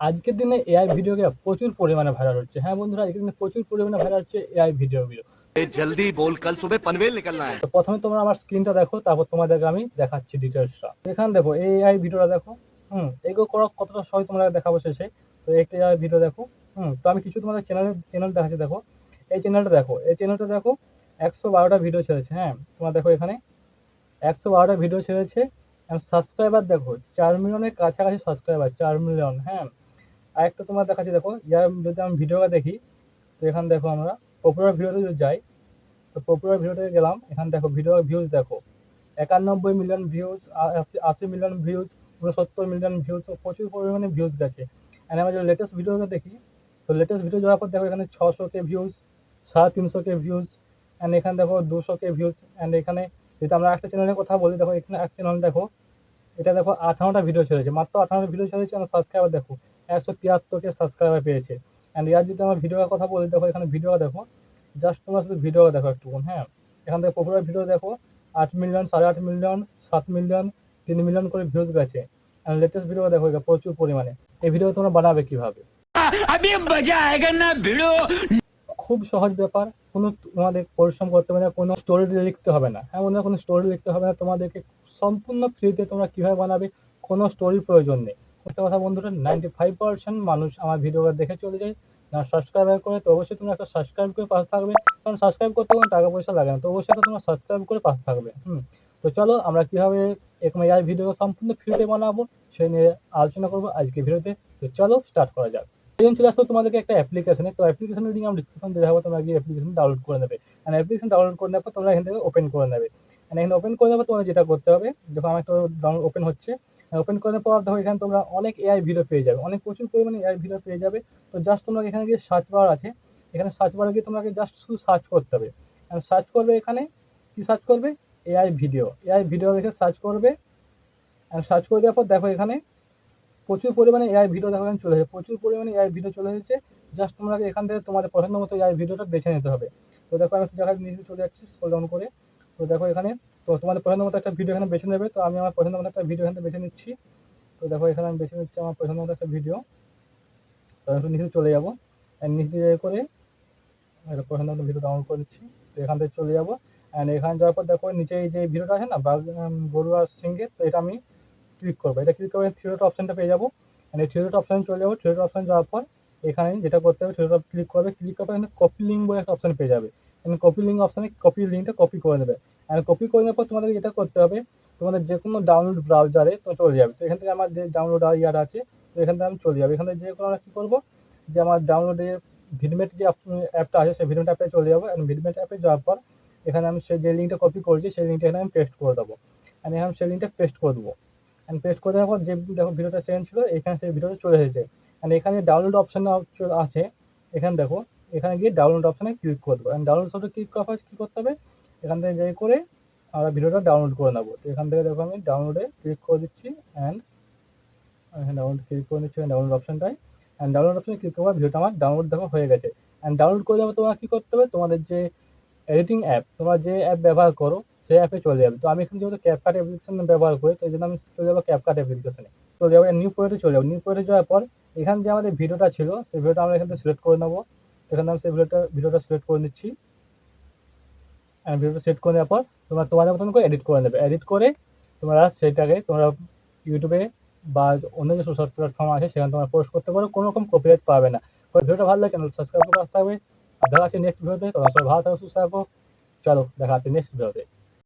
আজকের দিনে AI video ভিডিওগুলো প্রচুর পরিমাণে ভাইরাল হচ্ছে। হ্যাঁ বন্ধুরা আজকের দিনে প্রচুর পরিমাণে ভাইরাল হচ্ছে এআই ভিডিওগুলো জলদি বল কাল সুবে পনভেল নিকলনা হ্যায়। প্রথমে তোমরা আমার স্ক্রিনটা দেখো তারপর তোমাদেরকে আমি দেখাচ্ছি ডিটেইলসটা এখান দেখো এআই ভিডিওটা দেখো। হুম এগুলো করা কতটা সহজ তোমরা দেখাবো শেষে। তো একটা এআই ভিডিও দেখো। হুম তো আমি কিছু তোমাদের চ্যানেল চ্যানেল দেখাচ্ছি দেখো। এই চ্যানেলটা দেখো এই চ্যানেলটা দেখো একশো বারোটা ভিডিও ছেড়েছে হ্যাঁ। তোমার দেখো এখানে একশো বারোটা ভিডিও ছেড়েছে। সাবস্ক্রাইবার দেখো চার মিলিয়নের কাছাকাছি সাবস্ক্রাইবার চার মিলিয়ন হ্যাঁ। আর একটা তোমার দেখাচ্ছি, দেখো, ইয়ার যদি আমি ভিডিওটা দেখি, তো এখানে দেখো আমরা পপুলার ভিডিওতে যদি যাই, তো পপুলার ভিডিওতে গেলাম, এখানে দেখো ভিডিও ভিউজ দেখো, একানব্বই মিলিয়ন ভিউজ আশি মিলিয়ন ভিউজ উনসত্তর মিলিয়ন ভিউজ প্রচুর পরিমাণে ভিউজ গেছে। অ্যান্ড আমরা যদি লেটেস্ট ভিডিওটা দেখি, তো লেটেস্ট ভিডিও যাওয়ার পর দেখো এখানে ছশো কে ভিউজ সাড়ে তিনশো কে ভিউজ অ্যান্ড এখানে দেখো দুশো কে ভিউজ অ্যান্ড এখানে যদি আমরা একটা চ্যানেলের কথা বলি, দেখো এখানে এক চ্যানেল দেখো, এটা দেখো আঠারোটা ভিডিও ছেড়েছে মাত্র আঠারোটা ভিডিও ছেড়েছে আমার সাবস্ক্রাইবার দেখো। একশো তিয়াত্তরটি সাবস্ক্রাইবার পেয়েছে। অ্যান্ড ইয়ার যদি আমার ভিডিওর কথা বলি দেখো এখানে ভিডিও দেখো। জাস্ট তোমার শুধু ভিডিও দেখো একটুকুন হ্যাঁ? এখান থেকে পপুলার ভিডিও দেখো আট মিলিয়ন সাড়ে আট মিলিয়ন সাত মিলিয়ন তিন মিলিয়ন করে ভিউজ গেছে। অ্যান্ড লেটেস্ট ভিডিও দেখো প্রচুর পরিমাণে। এই ভিডিও তোমরা বানাবে কীভাবে? খুব সহজ ব্যাপার। কোনো তোমাদের পরিশ্রম করতে হবে না কোনো স্টোরি লিখতে হবে না। হ্যাঁ কোনো স্টোরি লিখতে হবে না। তোমাদেরকে সম্পূর্ণ ফ্রিতে তোমরা কীভাবে বানাবে কোনো স্টোরির প্রয়োজন নেই। একটা কথা বন্ধুরা নাইনটি ফাইভ পার্সেন্ট মানুষ আমার ভিডিওটা দেখে চলে যায়। না সাবস্ক্রাইব করে, তো অবশ্যই তোমরা একটা সাবস্ক্রাইব করে পাশে থাকবে। কারণ সাবস্ক্রাইব করতে কোনো টাকা পয়সা লাগে না, তো অবশ্যই একটা তোমরা সাবস্ক্রাইব করে পাশে থাকবে, হুম। তো চলো, আমরা কীভাবে এরকম এই ভিডিও সম্পূর্ণ ফ্রিতে বানাবো সেই নিয়ে আলোচনা করব আজকে ভিডিওতে। তো চলো স্টার্ট করা যাক। এখন চলে আসতো তোমাদেরকে একটা অ্যাপ্লিকেশনে তো অ্যাপ্লিকেশনের লিঙ্ক আমি ডিসক্রিপশন দিয়ে দেবো তোমরা গিয়ে অ্যাপ্লিকেশন ডাউনলোড করে নেবে। অ্যান্ড অ্যাপ্লিকেশন ডাউনলোড করে নেওয়ার পর তোমরা এখান থেকে ওপেন করে নেবে। এখানে ওপেন করে পর তোমরা যেটা করতে হবে, দেখো আমার একটা ডাউনলোড ওপেন হচ্ছে। ওপেন করে নেওয়ার পর দেখো এখানে তোমরা অনেক এআই ভিডিও পেয়ে যাবে। অনেক প্রচুর পরিমাণে এআই ভিডিও পেয়ে যাবে। তো জাস্ট তোমরা এখানে গিয়ে সার্চ বার আছে। এখানে সার্চ বারে গিয়ে তোমাকে জাস্ট শুধু সার্চ করতে হবে। সার্চ করবে এখানে, কি সার্চ করবে? এআই ভিডিও এআই ভিডিও দেখে সার্চ করবে। অ্যান্ড সার্চ করে দেওয়ার পর দেখো এখানে প্রচুর পরিমাণে এআই ভিডিও দেখো এখানে চলে এসেছে। প্রচুর পরিমাণে এআই ভিডিও চলে এসেছে। জাস্ট তোমরা এখান থেকে তোমাদের পছন্দ মতো এআই ভিডিওটা বেছে নিতে হবে। তো দেখো আমি দেখা নিচে চলে যাচ্ছি স্ক্রল ডাউন করে। তো দেখো এখানে তো তোমাদের পছন্দ মতো একটা ভিডিও এখানে বেছে নেবে। তো আমি আমার পছন্দ মতো একটা ভিডিও এখানে বেছে নিচ্ছি। তো দেখো, এখানে আমি বেছে নিচ্ছি আমার পছন্দ মতো একটা ভিডিও তো নিচে চলে যাব। অ্যান্ড নিচে যাওয়ার করে একটা পছন্দ মতো ভিডিও ডাউনলোড করে নিচ্ছি। তো এখান থেকে চলে যাব। অ্যান্ড এখানে যাওয়ার পর দেখো, নিচে এই যে ভিডিওটা আছে না, বাঘ গরু আর সিংহের তো এটা আমি ক্লিক করব। এটা ক্লিক করে থ্রি অপশানটা পেয়ে যাব। মানে থ্রি ডট অপশন চলে যাব। থ্রি অপশান যাওয়ার পর এখানে যেটা করতে হবে থ্রি ডট ক্লিক করবে। ক্লিক করার পর এখানে কপি লিঙ্ক বলে একটা অপশন পেয়ে যাবে। এখানে কপি লিঙ্ক অপশানে কপি লিঙ্কটা কপি করে নেবে। আর কপি করে নেওয়ার পর তোমাদের যেটা করতে হবে, তোমাদের যে কোনো ডাউনলোড ব্রাউজারে তো চলে যাবে। তো এখান থেকে আমার যে ডাউনলোড ইয়ার আছে, তো এখান থেকে আমি চলে যাব। এখানে যে কোনো আমরা কী করব, যে আমার ডাউনলোডে ভিডমেট যে অ্যাপটা আছে, সেই ভিডমেট অ্যাপে চলে যাব। আর ভিডমেট অ্যাপে যাওয়ার পর এখানে আমি সেই যে লিঙ্কটা কপি করেছি, সেই লিঙ্কটা এখানে আমি পেস্ট করে দেবো। আর এখানে সেই লিঙ্কটা পেস্ট করে দেবো। অ্যান্ড পেস্ট করে দেওয়ার পর যে দেখো ভিডিওটা সেন্ড ছিল, এখানে সেই ভিডিওটা চলে এসেছে। অ্যান্ড এখানে ডাউনলোড অপশন আছে, এখানে দেখো, এখানে গিয়ে ডাউনলোড অপশানে ক্লিক করে দেবো। অ্যান্ড ডাউনলোড অপশনে ক্লিক করার পর কী করতে হবে এখান থেকে যাই করে আমরা ভিডিওটা ডাউনলোড করে নেব। তো এখান থেকে দেখো আমি ডাউনলোডে ক্লিক করে দিচ্ছি অ্যান্ড এখানে ডাউনলোড ক্লিক করে নিচ্ছি ডাউনলোড অপশনটায় অ্যান্ড ডাউনলোড অপশনে ক্লিক করার ভিডিওটা আমার ডাউনলোড দেখো হয়ে গেছে। অ্যান্ড ডাউনলোড করে যাবে তোমার কী করতে হবে? তোমাদের যে এডিটিং অ্যাপ তোমরা যে অ্যাপ ব্যবহার করো, সেই অ্যাপে চলে যাবে। তো আমি এখানে যেহেতু ক্যাপকাট অ্যাপ্লিকেশন ব্যবহার করি, তো এই জন্য আমি চলে যাব ক্যাপকাট অ্যাপ্লিকেশনে চলে যাব নিউ প্রোজেক্টে চলে যাব। নিউ প্রোজেক্টে যাওয়ার পর এখান যে আমাদের ভিডিওটা ছিল, সেই ভিডিওটা আমরা এখান থেকে সিলেক্ট করে নেব। এখানে আমি সেই ভিডিওটা ভিডিওটা সিলেক্ট করে নিচ্ছি। ভিডিওটা সেট করে নেওয়ার পর তোমরা তোমাদের মতন করে এডিট করে নেবে। এডিট করে তোমরা সেটাকে তোমরা ইউটিউবে বা অন্য যে সোশ্যাল প্ল্যাটফর্ম আছে, সেখানে তোমরা পোস্ট করতে পারো। কোনো রকম কপিরাইট পাবে না। ভিডিওটা ভালো লাগে চ্যানেল সাবস্ক্রাইব করে আসতে হবে দেখা হচ্ছে নেক্সট ভিডিওতে তোমরা সবাই ভালো থাকো, সুস্থ থাকো। চলো, দেখা হচ্ছে নেক্সট ভিডিওতে